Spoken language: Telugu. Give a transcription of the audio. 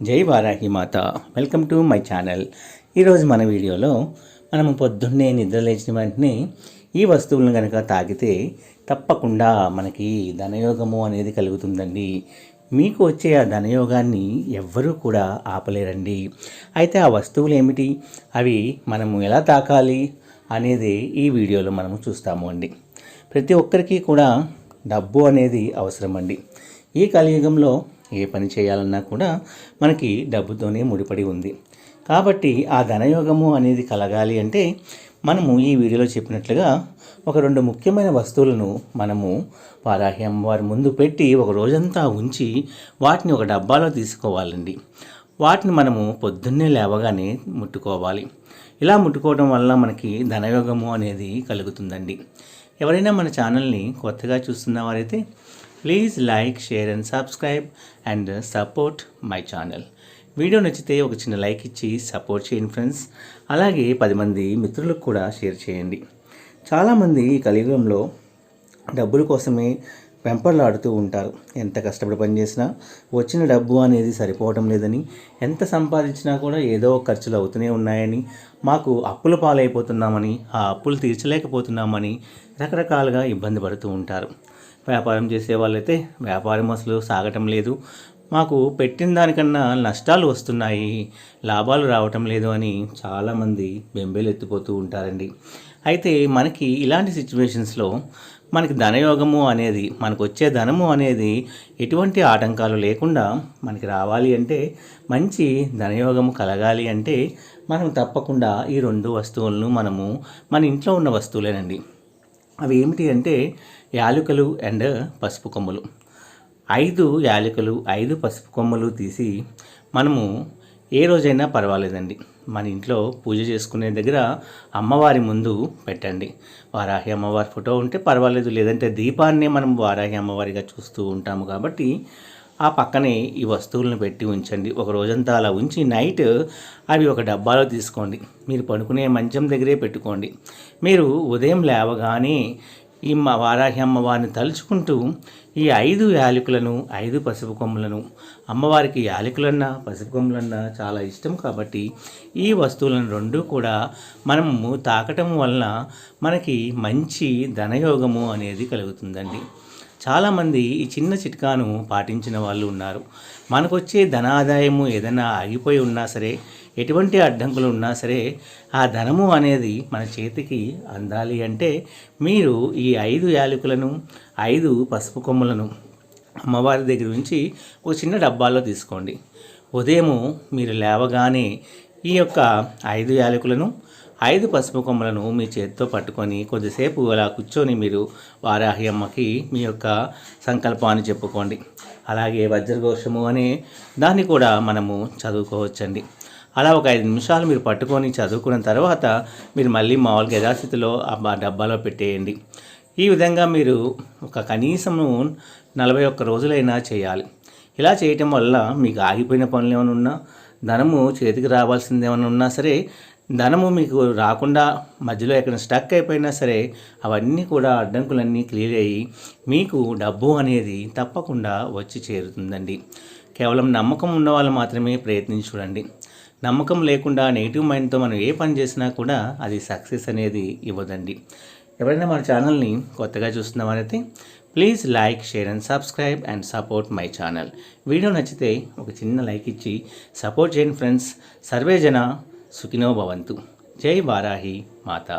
జై వారాహి మాత. Welcome to my channel. ఈరోజు మన వీడియోలో మనం పొద్దున్నే నిద్ర లేచిన వెంటనే ఈ వస్తువులను కనుక తాగితే తప్పకుండా మనకి ధనయోగము అనేది కలుగుతుందండి. మీకు వచ్చే ఆ ధనయోగాన్ని ఎవ్వరూ కూడా ఆపలేరండి. అయితే ఆ వస్తువులు ఏమిటి? అవి మనము ఎలా తాకాలి అనేది ఈ వీడియోలో మనము చూస్తాము అండి. ప్రతి ఒక్కరికి కూడా డబ్బు అనేది అవసరం అండి ఈ కలియుగంలో ఏ పని చేయాలన్నా కూడా మనకి డబ్బుతోనే ముడిపడి ఉంది. కాబట్టి ఆ ధనయోగము అనేది కలగాలి అంటే మనము ఈ వీడియోలో చెప్పినట్లుగా ఒక రెండు ముఖ్యమైన వస్తువులను మనము వారాహి అమ్మవారి ముందు పెట్టి ఒక రోజంతా ఉంచి వాటిని ఒక డబ్బాలో తీసుకోవాలండి. వాటిని మనము పొద్దున్నే లేవగానే ముట్టుకోవాలి. ఇలా ముట్టుకోవడం వల్ల మనకి ధనయోగము అనేది కలుగుతుందండి. ఎవరైనా మన ఛానల్ని కొత్తగా చూస్తున్న వారైతే please like share and subscribe and support my channel video నచ్చితే ఒక చిన్న లైక్ ఇచ్చి సపోర్ట్ చేయండి ఫ్రెండ్స్ అలాగే పది మంది మిత్రులకు కూడా షేర్ చేయండి. చాలామంది ఈ కలియుగంలో డబ్బుల కోసమే వెంపర్లాడుతూ ఉంటారు. ఎంత కష్టపడి పనిచేసినా వచ్చిన డబ్బు అనేది సరిపోవటం లేదని ఎంత సంపాదించినా కూడా ఏదో ఒక ఖర్చులు అవుతూనే ఉన్నాయని మాకు అప్పుల పాలైపోతున్నామని ఆ అప్పులు తీర్చలేకపోతున్నామని రకరకాలుగా ఇబ్బంది పడుతూ ఉంటారు. వ్యాపారం చేసే వాళ్ళైతే వ్యాపారం అసలు సాగటం లేదు. మాకు పెట్టిన దానికన్నా నష్టాలు వస్తున్నాయి లాభాలు రావటం లేదు అని చాలామంది బెంబేలు ఎత్తిపోతూ ఉంటారండి. అయితే మనకి ఇలాంటి సిచ్యువేషన్స్లో మనకి ధనయోగము అనేది మనకు వచ్చే ధనము అనేది ఎటువంటి ఆటంకాలు లేకుండా మనకి రావాలి అంటే మంచి ధనయోగము కలగాలి అంటే మనం తప్పకుండా ఈ రెండు వస్తువులను మనము మన ఇంట్లో ఉన్న వస్తువులేనండి. అవి ఏమిటి అంటే యాలకులు అండ్ పసుపు కొమ్ములు. ఐదు యాలుకలు ఐదు పసుపు కొమ్మలు తీసి మనము ఏ రోజైనా పర్వాలేదండి. మన ఇంట్లో పూజ చేసుకునే దగ్గర అమ్మవారి ముందు పెట్టండి. వారాహి అమ్మవారి ఫోటో ఉంటే పర్వాలేదు లేదంటే దీపాన్నే మనం వారాహి అమ్మవారిగా చూస్తూ ఉంటాము కాబట్టి ఆ పక్కనే ఈ వస్తువులను పెట్టి ఉంచండి. ఒక రోజంతా అలా ఉంచి నైట్ అవి ఒక డబ్బాలో తీసుకోండి. మీరు పడుకునే మంచం దగ్గరే పెట్టుకోండి. మీరు ఉదయం లేవగానే ఈ మా వారాహి అమ్మవారిని తలుచుకుంటూ ఈ ఐదు యాలకులను ఐదు పసుపు కొమ్ములను. అమ్మవారికి యాలకులన్నా పసుపు కొమ్ములన్నా చాలా ఇష్టం కాబట్టి ఈ వస్తువులను రెండు కూడా మనము తాకటం వలన మనకి మంచి ధనయోగము అనేది కలుగుతుందండి. చాలామంది ఈ చిన్న చిట్కాను పాటించిన వాళ్ళు ఉన్నారు. మనకొచ్చే ధనాదాయము ఏదైనా ఆగిపోయి ఉన్నా సరే ఎటువంటి అడ్డంకులు ఉన్నా సరే ఆ ధనము అనేది మన చేతికి అందాలి అంటే మీరు ఈ ఐదు యాలకులను ఐదు పసుపు కొమ్ములను అమ్మవారి దగ్గర నుంచి ఒక చిన్న డబ్బాలో తీసుకోండి. ఉదయము మీరు లేవగానే ఈ యొక్క ఐదు యాలకులను ఐదు పసుపు కొమ్మలను మీ చేతితో పట్టుకొని కొద్దిసేపు అలా కూర్చొని మీరు వారాహి అమ్మకి మీ యొక్క సంకల్పాన్ని చెప్పుకోండి. అలాగే వజ్రఘోషము అనే దాన్ని కూడా మనము చదువుకోవచ్చండి. అలా ఒక ఐదు నిమిషాలు మీరు పట్టుకొని చదువుకున్న తర్వాత మీరు మళ్ళీ మామూలుగా యథాస్థితిలో ఆ డబ్బాలో పెట్టేయండి. ఈ విధంగా మీరు ఒక కనీసము నలభై ఒక్క రోజులైనా చేయాలి. ఇలా చేయటం వల్ల మీకు ఆగిపోయిన పనులు ఏమైనా ఉన్నా ధనము చేతికి రావాల్సింది ఏమైనా ఉన్నా సరే ధనము మీకు రాకుండా మధ్యలో ఎక్కడ స్టక్ అయిపోయినా సరే అవన్నీ కూడా అడ్డంకులన్నీ క్లియర్ అయ్యి మీకు డబ్బు అనేది తప్పకుండా వచ్చి చేరుతుందండి. కేవలం నమ్మకం ఉన్న వాళ్ళు మాత్రమే ప్రయత్నించి చూడండి. నమ్మకం లేకుండా నెగిటివ్ మైండ్తో మనం ఏ పని చేసినా కూడా అది సక్సెస్ అనేది ఇవ్వదండి. ఎవరైనా మన ఛానల్ని కొత్తగా చూస్తున్నామనైతే please like share and subscribe and support my channel. Video నచ్చితే ఒక చిన్న లైక్ ఇచ్చి సపోర్ట్ చేయండి ఫ్రెండ్స్. సర్వే జన సుఖినో భవంతు. జై వారాహి మాత.